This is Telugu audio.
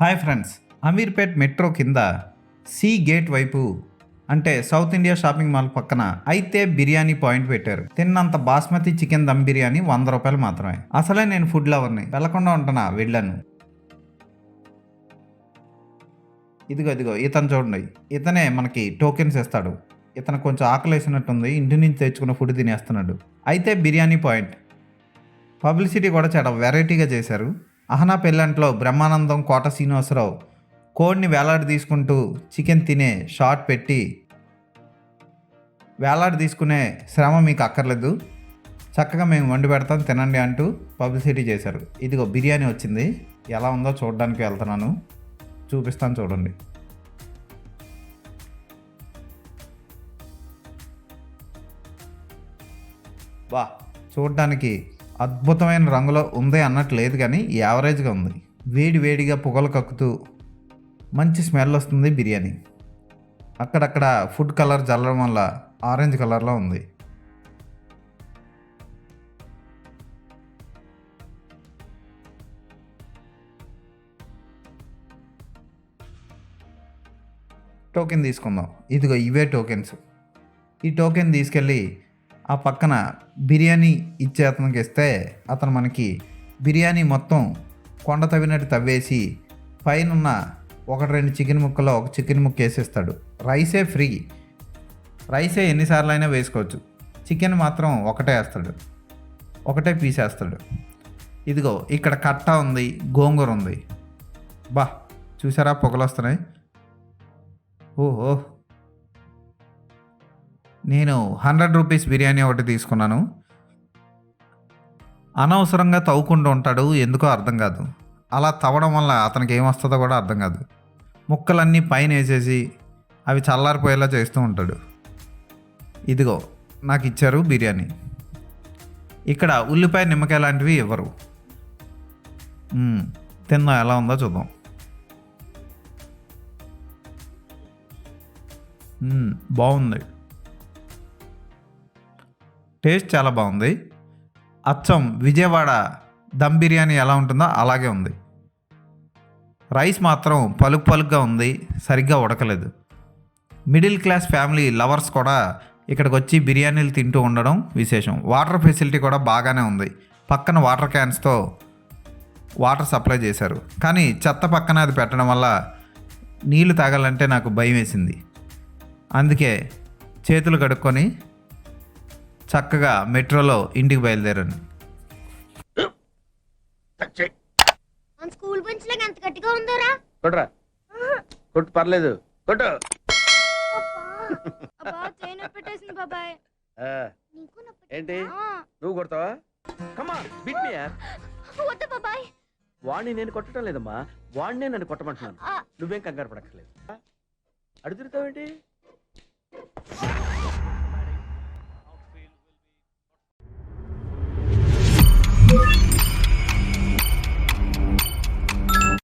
హాయ్ ఫ్రెండ్స్ అమీర్పేట్ మెట్రో కింద సీ గేట్ వైపు అంటే సౌత్ ఇండియా షాపింగ్ మాల్ పక్కన అయితే బిర్యానీ పాయింట్ పెట్టారు. తిన్నంత బాస్మతి చికెన్ దమ్ బిర్యానీ వంద రూపాయలు మాత్రమే. అసలే నేను ఫుడ్ లవర్ని వెళ్ళకుండా ఉంటున్నా వెళ్ళాను. ఇదిగో ఇదిగో ఇతను చూడండి. ఇతనే మనకి టోకెన్స్ ఇస్తాడు. ఇతను కొంచెం ఆకలి వేసినట్టుంది ఇంటి నుంచి తెచ్చుకున్న ఫుడ్ తినేస్తున్నాడు. అయితే బిర్యానీ పాయింట్. పబ్లిసిటీ కూడా చాలా వెరైటీగా చేశారు. అహనా పెళ్ళంట్లో బ్రహ్మానందం కోట శ్రీనివాసరావు కోడిని వేలాడి తీసుకుంటూ చికెన్ తినే షార్ట్ పెట్టి వేలాడి తీసుకునే శ్రమ మీకు అక్కర్లేదు. చక్కగా మేము వండి పెడతాం తినండి అంటూ పబ్లిసిటీ చేశారు. ఇదిగో బిర్యానీ వచ్చింది. ఎలా ఉందో చూడడానికి వెళ్తున్నాను. చూపిస్తాను చూడండి. వా చూడడానికి అద్భుతమైన రంగులో ఉంది అన్నట్టు లేదు కానీ యావరేజ్గా ఉంది. వేడి వేడిగా పొగలు కక్కుతూ మంచి స్మెల్ వస్తుంది బిర్యానీ. అక్కడక్కడ ఫుడ్ కలర్ జల్లడం వల్ల ఆరెంజ్ కలర్లో ఉంది. టోకెన్ తీసుకుందాం. ఇదిగో ఇవే టోకెన్స్. ఈ టోకెన్ తీసుకెళ్ళి ఆ పక్కన బిర్యానీ ఇచ్చే అతనికి ఇస్తే అతను మనకి బిర్యానీ మొత్తం కొండ తవ్వినట్టు తవ్వేసి పైన ఉన్న ఒకటి రెండు చికెన్ ముక్కలో ఒక చికెన్ ముక్క వేసేస్తాడు. రైసే ఫ్రీ. రైసే ఎన్నిసార్లు అయినా వేసుకోవచ్చు. చికెన్ మాత్రం ఒకటే వేస్తాడు. ఒకటే పీస్ వేస్తాడు. ఇదిగో ఇక్కడ కట్ట ఉంది గోంగూర ఉంది. బా చూసారా? పొగలు వస్తున్నాయి. ఓహో. నేను హండ్రెడ్ రూపీస్ బిర్యానీ ఒకటి తీసుకున్నాను. అనవసరంగా తవ్వుకుంటూ ఉంటాడు ఎందుకో అర్థం కాదు. అలా తవ్వడం వల్ల అతనికి ఏమొస్తుందో కూడా అర్థం కాదు. ముక్కలన్నీ పైన వేసేసి అవి చల్లారిపోయేలా చేస్తూ ఉంటాడు. ఇదిగో నాకు ఇచ్చారు బిర్యానీ. ఇక్కడ ఉల్లిపాయ నిమ్మకాయ లాంటివి ఇవ్వరు. మ్మ్, తిందాం ఎలా ఉందో చూద్దాం. బాగుంది. టేస్ట్ చాలా బాగుంది. అచ్చం విజయవాడ దమ్ బిర్యానీ ఎలా ఉంటుందో అలాగే ఉంది. రైస్ మాత్రం పలుకు పలుకుగా ఉంది. సరిగ్గా ఉడకలేదు. మిడిల్ క్లాస్ ఫ్యామిలీ లవర్స్ కూడా ఇక్కడికి వచ్చి బిర్యానీలు తింటూ ఉండడం విశేషం. వాటర్ ఫెసిలిటీ కూడా బాగానే ఉంది. పక్కన వాటర్ క్యాన్స్తో వాటర్ సప్లై చేశారు. కానీ చెత్త పక్కన అది పెట్టడం వల్ల నీళ్ళు తాగాలంటే నాకు భయం వేసింది అందుకే చేతులు కడుక్కొని చక్కగా మెట్రోలో ఇంటికి బయలుదేరాను. స్కూల్ బెంచ్ లాగా ఎంత గట్టిగా ఉందోరా? కొట్రా. కొట్టు పర్లేదు. కొట్టు. బాబాయ్. ఏంటి? ఆ, నువ్వు కొడతావా? కమా బిట్ మీ యార్ వద్దు బాబాయ్. వాడిని నేను కొట్టడం లేదమ్మా. వాడినే నన్ను కొట్టమంటున్నాను. నువ్వేం కంగారు పడక్కర్లేదు. అడు తిరుగుతావేంటి?